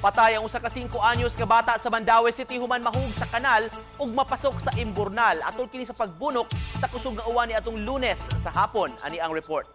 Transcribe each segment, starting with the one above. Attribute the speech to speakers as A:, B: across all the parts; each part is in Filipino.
A: Patay ang usa ka 5 anyos nga bata sa Mandaue City human mahug sa kanal ug mapasok sa imburnal atol kini sa pagbunok sa kusog nga uwan ni atong Lunes sa hapon ani ang report.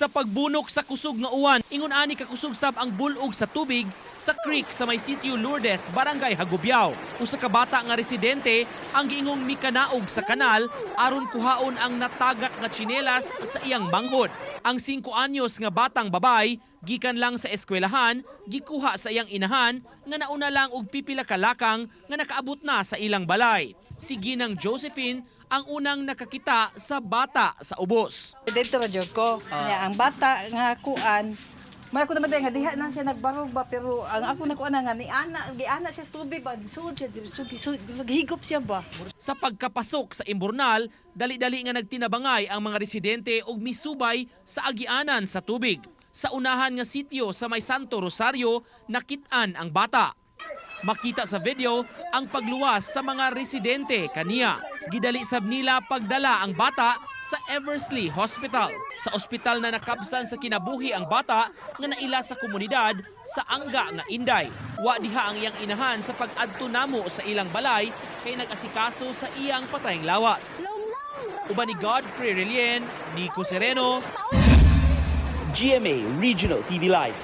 A: Sa pagbunok sa kusog nga uwan, ingon ani ka kusog sab ang bulog sa tubig sa creek sa may sitio Lourdes, Barangay Hagubyao. Usa ka bata nga residente ang giingong mikanaog sa kanal aron kuhaon ang natagak nga tsinelas sa iyang banghod. Ang 5 anyos nga batang babay gikan lang sa eskwelahan, gikuha sa iyang inahan nga nauna lang og pipila ka lakang nga nakaabot na sa ilang balay. Si Ginang Josephine ang unang nakakita sa bata sa ubos.
B: Dito ra jud ko. Nya, ang bata nga kuan may ako naman nga diha na siya nagbarog ba pero ang ako na kuan nga ni ana gi ana siya sa tubig ba sud siya sud sud siya ba.
A: Sa pagkapasok sa imburnal, dali-dali nga nagtinabangay ang mga residente og misubay sa agianan sa tubig. Sa unahan nga sityo sa may Santo Rosario, nakitaan ang bata. Makita sa video ang pagluwas sa mga residente kaniya. Gidali sab nila pagdala ang bata sa Eversley Hospital. Sa ospital na nakabsan sa kinabuhi ang bata nga naila sa komunidad sa Angga nga Inday. Wa diha ang iyang inahan sa pag-adto namo sa ilang balay kay nag-asikaso sa iyang patayng lawas. Uban ni Godfrey Relien, Nico Sereno,
C: GMA Regional TV Live.